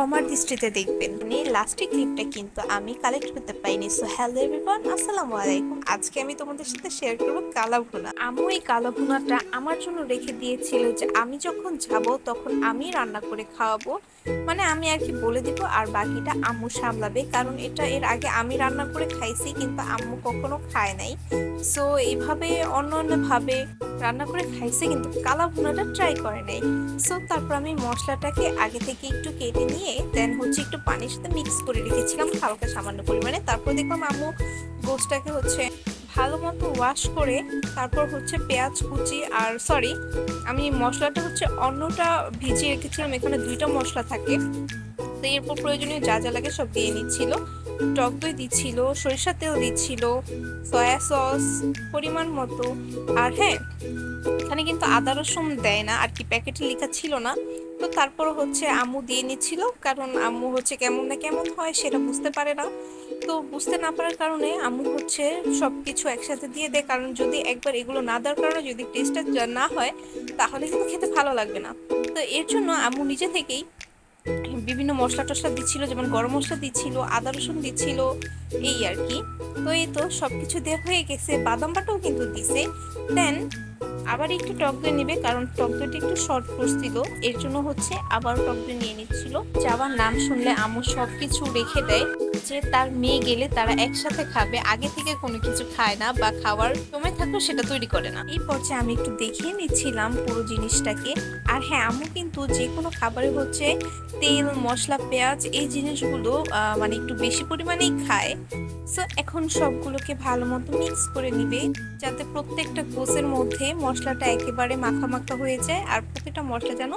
ক্ষমার দৃষ্টিতে দেখবেন। লাস্টের ক্লিপটা কিন্তু আমি কালেক্ট করতে পাইনি সো হ্যালো এভরিওয়ান আসসালামু আলাইকুম। আজকে আমি তোমাদের সাথে শেয়ার করব কালা ভুনা। আম্মু এই কালা ভুনাটা আমার জন্য রেখে দিয়েছিল যে আমি যখন যাব তখন আমি রান্না করে খাওয়াবো। মানে আমি আর কি বলে দিব আর বাকিটা আম্মু সামলাবে। কারণ এটা এর আগে আমি রান্না করে খাইছি কিন্তু আম্মু কখনো খায় নাই। সো এইভাবে অন্য অন্যভাবে রান্না করে খাইছে কিন্তু কালা ভুনাটা ট্রাই করে নাই। সো তারপর আমি মশলাটাকে আগে থেকে একটু কেটে নিয়ে দেন হচ্ছে একটু পানির সাথে মিক্স করে রেখেছিলাম, হালকা সামান্য পরিমাণে। তারপর দেখলাম আমু গোসটাকে হচ্ছে ভালো মতো ওয়াশ করে তারপর হচ্ছে পেঁয়াজ, কুচি আর সরি আমি মশলাটা হচ্ছে অন্যটা ভিজিয়ে রেখেছিলাম, এখানে দুইটা মশলা থাকে। তো এরপর প্রয়োজনীয় যা যা লাগে সব দিয়ে নিচ্ছিল। টক দই দিচ্ছিল, সরিষার তেল দিচ্ছিল সয়া সস পরিমাণ মতো। আর হ্যাঁ এখানে কিন্তু আদা রসুন দেয় না, আর কি প্যাকেটে লেখা ছিল না। তো তারপর হচ্ছে আম্মু দিয়ে নিচ্ছিল, কারণ আম্মু হচ্ছে কেমন না কেমন হয় সেটা বুঝতে পারে না। তো বুঝতে না পারার কারণে আম্মু হচ্ছে সব কিছু একসাথে দিয়ে দেয়, কারণ যদি একবার এগুলো না দেওয়ার কারণে যদি টেস্টটা না হয়, তাহলে কিন্তু খেতে ভালো লাগবে না। তো এর জন্য আম্মু নিজে থেকেই বিভিন্ন মশলা টশলা দিচ্ছিল, যেমন গরম মশলা দিচ্ছিল, আদা রসুন দিচ্ছিল, এই আর কি। তো এই তো সব কিছু দেওয়া হয়ে গেছে, বাদাম বাটাও কিন্তু দিছে। দেন আবার একটু টক দই নেবে, কারণ টক দইটা একটু শর্ট করছিল এর জন্য হচ্ছে আবার টক দই নিয়ে নিচ্ছিল। যাওয়ার নাম শুনলে আমু সব কিছু রেখে দেয় যে তার মেয়ে গেলে তারা একসাথে খাবে, আগে থেকে কোনো কিছু খায় না বা খাওয়ার সময় থাকলেও সেটা তৈরি করে না। এই পর্যায়ে আমি একটু দেখিয়ে নিচ্ছিলাম পুরো জিনিসটাকে। আর হ্যাঁ আমু কিন্তু যে কোনো খাবারে হচ্ছে তেল, মশলা, পেঁয়াজ এই জিনিসগুলো মানে একটু বেশি পরিমাণেই খায়। সো এখন সবগুলোকে ভালো মতো মিক্স করে নিবে, যাতে প্রত্যেকটা গোসের মধ্যে মশলাটা একেবারে মাখা মাখা হয়ে যায় আর প্রতিটা মশলা যেন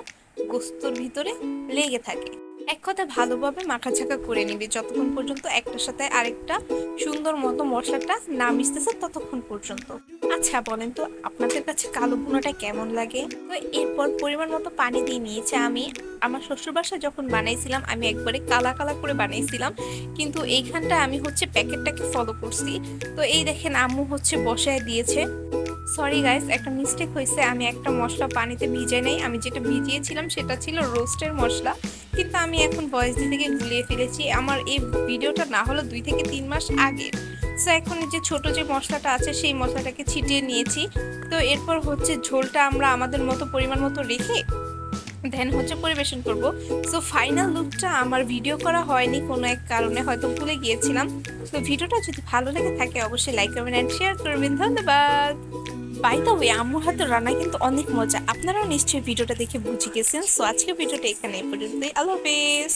গোস্তর ভিতরে লেগে থাকে। এক কথা ভালোভাবে মাখাছাকা করে নিবে। যতক্ষণ পর্যন্ত একটার সাথে আরেকটা সুন্দর মতো মশলাটা না মিশতেছে, ততক্ষণ পর্যন্ত। আচ্ছা বলেন তো, আপনাদের কাছে কালো ভুনাটা কেমন লাগে? তো এরপর পরিমাণ মতো পানি দিয়ে নিয়েছে আমি। আমার শ্বশুর বাসায় যখন বানাইছিলাম, আমি একবারে কালা কালা করে বানাইছিলাম। কিন্তু এইখানটা আমি হচ্ছে প্যাকেটটাকে ফলো করছি। তো এই দেখেন, আম্মু হচ্ছে বসায় দিয়েছে। সরি গাইস একটা মিস্টেক হয়েছে। আমি একটা মশলা পানিতে ভিজে নেই। আমি যেটা ভিজিয়েছিলাম, সেটা ছিল রোস্টের মশলা। কিন্তু আমি এখন বয়স থেকে গুলিয়ে ফেলেছি। আমার এই ভিডিওটা না হলো দুই থেকে তিন মাস আগের সো এখন যে ছোট যে মশলাটা আছে, সেই মশলাটাকে ছিটিয়ে নিয়েছি। তো এরপর হচ্ছে ঝোলটা আমরা আমাদের মতো পরিমাণ মতো রেখে দেন হচ্ছে পরিবেশন করব। সো ফাইনাল লুকটা আমার ভিডিও করা হয়নি কোনো এক কারণে, হয়তো ভুলে গিয়েছিলাম। তো ভিডিওটা যদি ভালো লেগে থাকে, অবশ্যই লাইক করবেন অ্যান্ড শেয়ার করবেন। ধন্যবাদ! বাই দ্য ওয়ে আম্মুর হাতের রান্না কিন্তু অনেক মজা। আপনারাও নিশ্চয়ই ভিডিওটা দেখে বুঝে গেছেন। সো আজকে ভিডিওটা এখানে পর্যন্ত আল্লাহ হাফেজ।